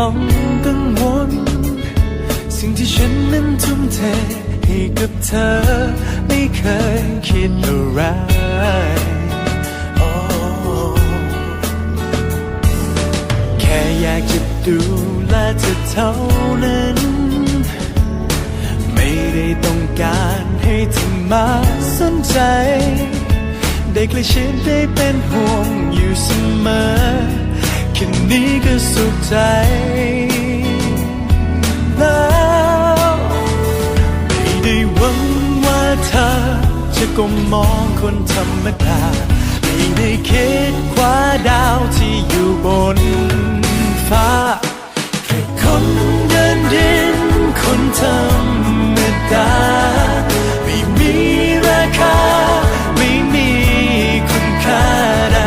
ต้องกังวล สิ่งที่ฉันนั้นทุ่มเทให้กับเธอ ไม่เคยคิดอะไรโอ้แค่อยากจะดูแลเธอเท่านั้น ไม่ได้ต้องการให้เธอมาสนใจ ได้ใกล้ชิดได้เป็นห่วงอยู่เสมอ สุขใจ แล้วไม่ได้หวังว่าเธอ จะก้มมองคนธรรมดาไม่ได้คิดคว้าดาวที่อยู่บนฟ้าแค่คนเดินดินคนธรรมดาไม่มีราคา ไม่มีคุณค่าใด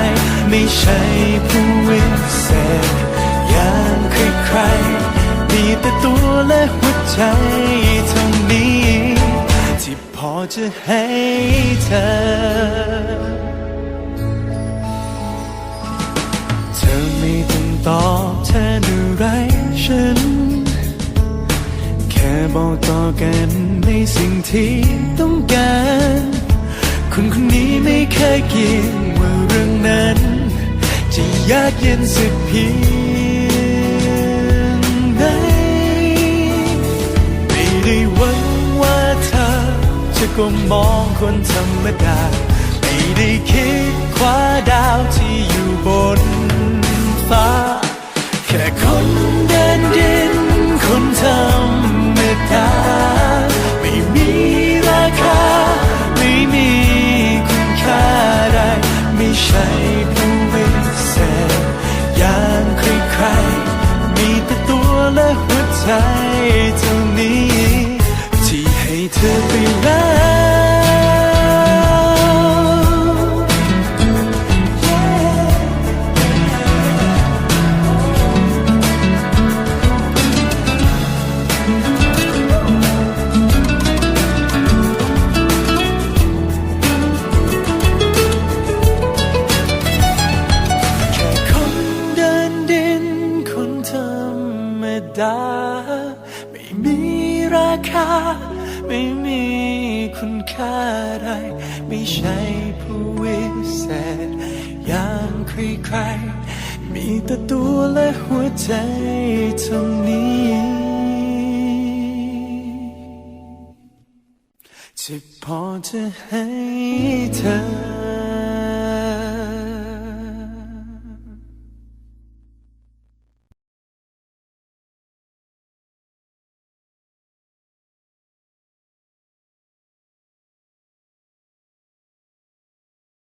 ไม่ใช่ผู้วิเศษ แต่ตัวและหัวใจเท่านี้ ที่พอจะให้เธอ เธอไม่ต้องตอบแทนอะไรฉัน แค่บอกต่อกันในสิ่งที่ต้องการ คนคนนี้ไม่เคยเกี่ยงว่าเรื่องนั้น จะยากเย็นสักเพียง ก้มมองคนธรรมดา ไม่ได้คิดคว้าดาวที่อยู่บนฟ้า แค่คนเดินดิน คนธรรมดา ไม่มีราคา ไม่มีคุณค่าใดไม่ใช่ผู้วิเศษอย่างใครๆมีแต่ตัวและหัวใจ ดา ไม่มีราคา ไม่มีคุณค่าใดไม่ใช่ผู้วิเศษอย่างใครๆมีแต่ตัวและหัวใจเท่านี้จะพอจะให้เธอ